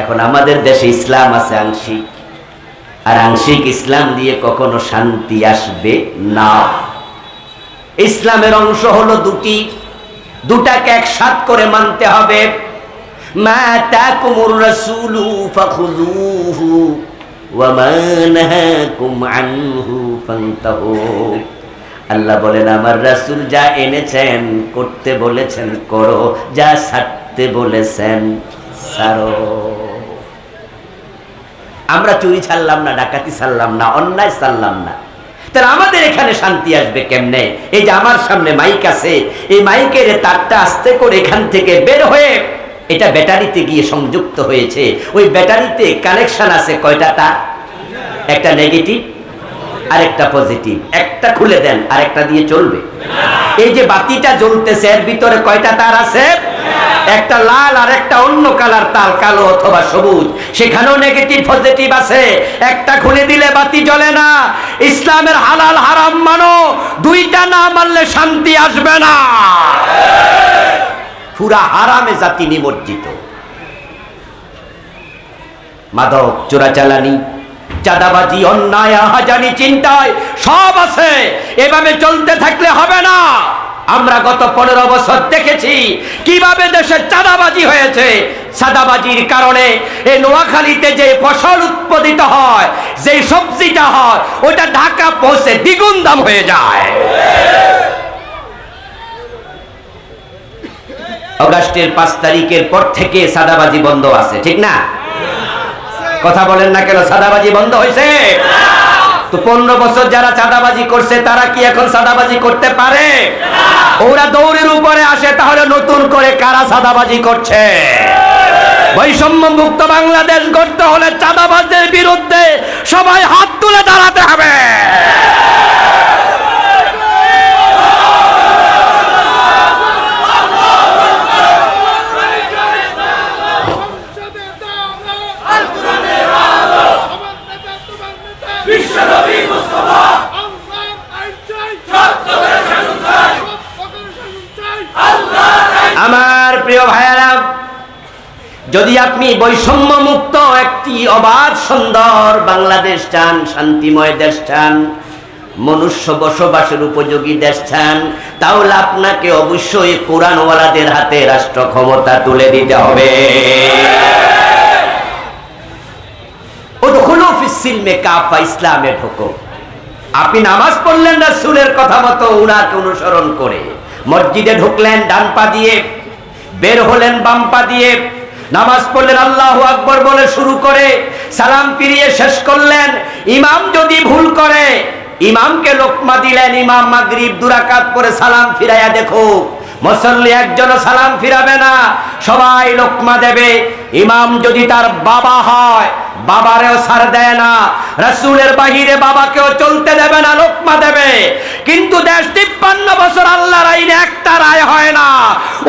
এখন আমাদের দেশে ইসলাম আছে আংশিক। আর আংশিক ইসলাম দিয়ে কখনো শান্তি আসবে না। ইসলামের অংশ হলো দুটি। দুটাকে একসাথ করে মানতে হবে। আল্লাহ বলেন, আমার রাসুল যা এনেছেন, করতে বলেছেন, করো। যা ছাড়তে বলেছেন, ছাড়ো। আমরা চুরি ছাড়লাম না, ডাকাতি ছাড়লাম না, অন্যায় ছাড়লাম না। তাহলে আমাদের এখানে শান্তি আসবে কেমনে? এই যে আমার সামনে মাইক আছে, এই মাইকের তারটা আস্তে করে এখান থেকে বের হয়ে এটা ব্যাটারিতে গিয়ে সংযুক্ত হয়েছে। ওই ব্যাটারিতে কানেকশন আছে কয়টা তার? একটা নেগেটিভ আর একটা পজিটিভ একটা খুলে দেন, আরেকটা দিয়ে চলবে। এই যে বাতিটা জ্বলতেছে, এর ভিতরে কয়টা তার আছে? একটা লাল আর একটা অন্য কালার তার কালো অথবা সবুজ। সেখানেও নেগেটিভ পজিটিভ আছে। একটা খুলে দিলে বাতি জ্বলে না। ইসলামের হালাল হারাম মানো। দুইটা না মানলে শান্তি আসবে না। পুরা হারামে জাতি নিমজ্জিত। মাদক, চোরাচালানি চাঁদাবাজি, অন্যায়, আহাজানি, চিন্তায় সব আছে। এভাবে চলতে থাকলে হবে না। আমরা গত পনেরো বছর দেখেছি কীভাবে দেশে চাঁদাবাজি হয়েছে। চাঁদাবাজির কারণে এই নোয়াখালীতে যে ফসল উৎপাদিত হয়, যে সবজিটা হয়, ওটা ঢাকা পৌঁছে দ্বিগুণ দাম হয়ে যায়। অগাস্টের পাঁচ তারিখের পর থেকে সাদাবাজি বন্ধ আছে, ঠিক না? কথা বলেন না কেন? সাদাবাজি বন্ধ হয়েছে তো পনেরো বছর যারা চাঁদাবাজি করছে, তারা কি এখন সাদাবাজি করতে পারে? ওরা দৌড়ের উপরে আসে, তাহলে নতুন করে কারা সাদাবাজি করছে? বৈষম্য মুক্ত বাংলাদেশ গড়তে হলে চাঁদাবাজদের বিরুদ্ধে সবাই হাত তুলে দাঁড়াতে হবে। আমার প্রিয় ভাইয়েরা যদি আপনি বৈষম্য মুক্ত একটি অবাধ সুন্দর বাংলাদেশ চান শান্তিময় দেশ চান মনুষ্য বসবাসের উপযোগী দেশ চান তাহলে আপনাকে অবশ্যই কোরআনওয়ালাদের হাতে রাষ্ট্র ক্ষমতা তুলে দিতে হবে। সিলমে কাফা ইসলামে ঢোকো। আপনি নামাজ পড়লেন না সুরের কথা মতো, উনাকে অনুসরণ করে। মসজিদে ঢুকলেন, ডান পা দিয়ে, বের হলেন বাম পা দিয়ে। নামাজ পড়লেন, আল্লাহ আকবর বলে শুরু করে, সালাম ফিরিয়ে শেষ করলেন। ইমাম যদি ভুল করে, ইমামকে লোকমা দিলেন, ইমাম মাগরিব দুরাকাত পরে সালাম ফিরাইয়া দেখো। মুসল্লি একজনও সালাম ফিরাবে না, সবাই লোকমা দেবে। ইমাম যদি তার বাবা হয় বাবারেও সার দেয় না। রাসূলের বাহিরে বাবাকেও চলতে দেবে না, লোকমা দেবে। কিন্তু দেশ তিপ্পান্ন বছর আল্লাহর আইনে একটা রায় হয় না।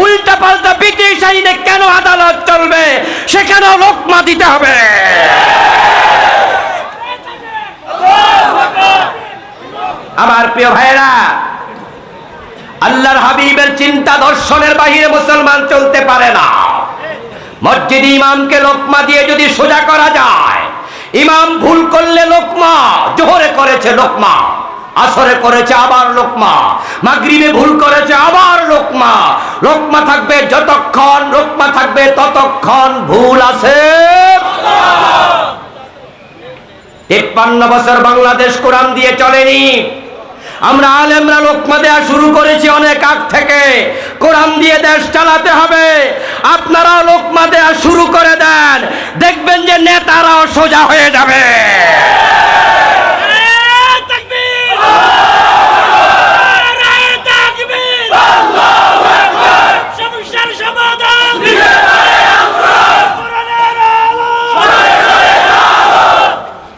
উল্টা পাল্টা ব্রিটিশ আইনে কেন আদালত চলবে, সেখানেও লোকমা দিতে হবে। আমার প্রিয় ভাইরা আল্লাহর হাবিবের চিন্তা দর্শনের বাহিরে মুসলমান চলতে পারে না। মসজিদ ইমামকে লোকমা দিয়ে যদি সোজা করা যায়, ইমাম ভুল করলে লোকমা, জোহরে করেছে লোকমা, আসরে করেছে আবার লোকমা, মাগরিবে ভুল করেছে আবার লোকমা লোকমা থাকবে যতক্ষণ, লোকমা থাকবে ততক্ষণ, ভুল আছে। তেপ্পান্ন বছর বাংলাদেশ কোরআন দিয়ে চলেনি। আমরা আলেমরা লোকমা দেওয়া শুরু করেছি অনেক আগ থেকে। কোরআন দিয়ে দেশ চালাতে হবে। আপনারাও লোকমা দেওয়া শুরু করে দেন। দেখবেন যে নেতারাও সোজা হয়ে যাবে।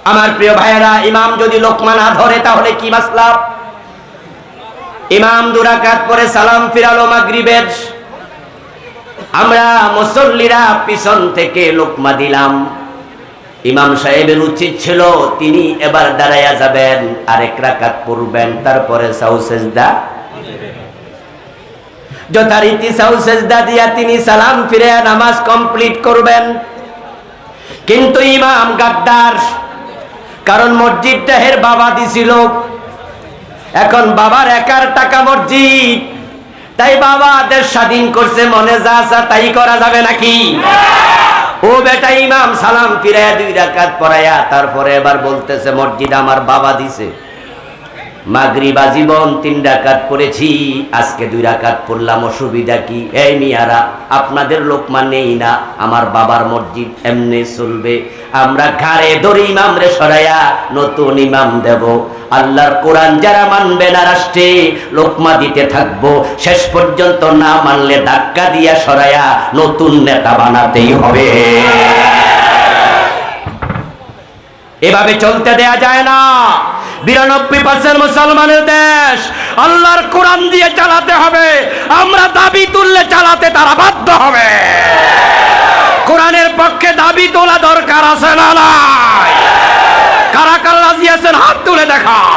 আমার প্রিয় ভাইয়েরা, ইমাম যদি লোকমা না ধরে, তাহলে কি মাসলাম? ইমাম দুরাকাত পরে সালাম ফিরালো মাগরিবের। আমরা মুসল্লিরা পিছন থেকে লোকমা দিলাম। ইমাম সাহেবের উচিত ছিল তিনি এবার দাঁড়াইয়া যাবেন আর আরেক রাকাত পড়বেন, তারপরে সাউসেজদা যথারীতি সাউসেজদা দিয়া তিনি সালাম ফিরে নামাজ কমপ্লিট করবেন। কিন্তু ইমাম গাদ্দার, কারণ মসজিদটা হের বাবা দিছিল এখন বাবার একার টাকা মসজিদ। তাই বাবা দেশ স্বাধীন করছে, মনে যা আসা তাই করা যাবে নাকি? ও বেটা ইমাম, সালাম ফিরাইয়া দুই রাকাত পড়াইয়া তারপরে এবার বলতেছে, মসজিদ আমার বাবা দিছে। মাগরিবা জীবন তিন রাকাত পড়েছি, আজকে দুই রাকাত পড়লাম, অসুবিধা কি? এই মিয়ারা, আপনাদের লোকমা নেই না, আমার বাবার মসজিদ এমনি চলবে। আমরা ঘাড়ে ধরে ইমাম রে সরাইয়া নতুন ইমাম দেব। আল্লাহর কোরআন যারা মানবে না রাষ্ট্রে, লোকমা দিতে থাকব। শেষ পর্যন্ত না মানলে ধাক্কা দিয়া সরাইয়া নতুন নেতা বানাতেই হবে। এভাবে চলতে দেয়া যায় না। বিরানব্বই পার্সেন্ট মুসলমানের দেশ। আল্লাহর কোরআন দিয়ে চালাতে হবে। আমরা দাবি তুললে চালাতে তারা বাধ্য হবে। কোরআনের পক্ষে দাবি তোলা দরকার আছে না কারা কার রাজি আছেন হাত তুলে নারায়ণ